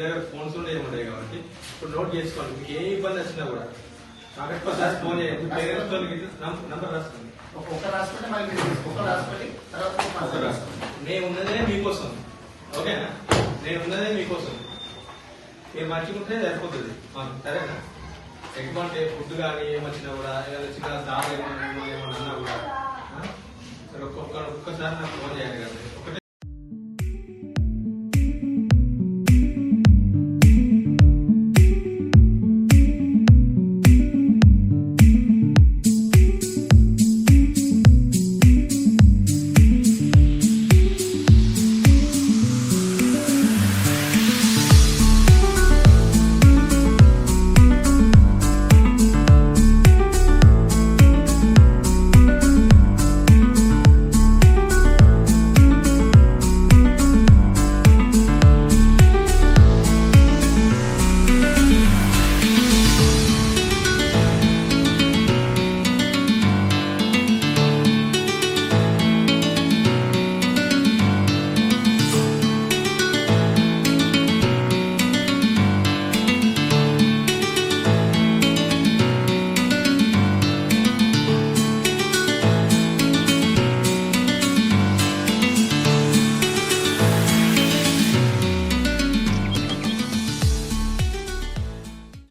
దగ్గర ఫోన్స్ ఉండే ఉన్నాయి కాబట్టి ఇప్పుడు నోట్ చేసుకోండి మీకు ఏ ఇబ్బంది వచ్చినా కూడా కాబట్టి ఒకసారి ఫోన్ చేయండి. పేరెంట్స్ నంబర్ రాసుకోండి. ఒక్కొక్క రాసుకుంటే మళ్ళీ ఒక్క రాసుకొని తర్వాత రాసుకోండి. నేను ఉన్నదే మీకోసం. ఓకేనా? నేను ఉన్నదే మీకోసం. మీరు మంచిగుంటే సరిపోతుంది. సరేనా ఎటువంటి ఫుడ్ కానీ ఏమొచ్చినా కూడా ఏదైనా చిన్న దారి ఏమన్నా ఏమన్నా అన్నా కూడా సరే ఒక్కొక్క ఒక్కసారి నాకు ఫోన్ చేయాలి కదా.